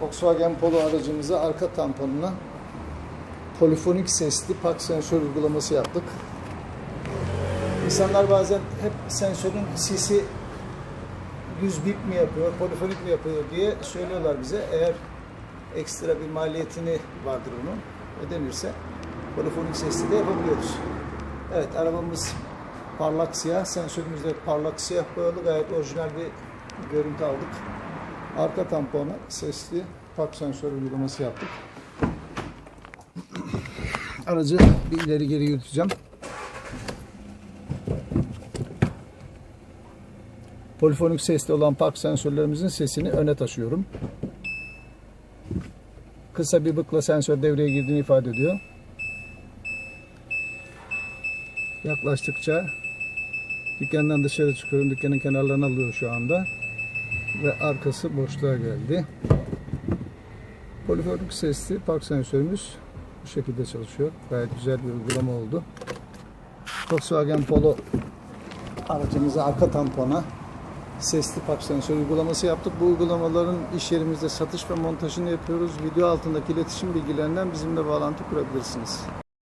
Volkswagen Polo aracımıza arka tamponuna polifonik sesli park sensör uygulaması yaptık. İnsanlar bazen hep sensörün sesi düz bip mi yapıyor, polifonik mi yapıyor diye söylüyorlar bize. Eğer ekstra bir maliyetini vardır onun ödenirse polifonik sesli de yapabiliyoruz. Evet arabamız parlak siyah, sensörümüzde parlak siyah boyalı gayet orijinal bir görüntü aldık. Arka tampona sesli park sensör uygulaması yaptık. Aracı bir ileri geri yürüteceğim. Polifonik sesli olan park sensörlerimizin sesini öne taşıyorum. Kısa bir bıkla sensör devreye girdiğini ifade ediyor. Yaklaştıkça dükkandan dışarı çıkıyorum. Dükkanın kenarlarını alıyor şu anda. Ve arkası boşluğa geldi. Polifonik sesli park sensörümüz bu şekilde çalışıyor. Gayet güzel bir uygulama oldu. Volkswagen Polo aracımıza arka tampona sesli park sensör uygulaması yaptık. Bu uygulamaların iş yerimizde satış ve montajını yapıyoruz. Video altındaki iletişim bilgilerinden bizimle bağlantı kurabilirsiniz.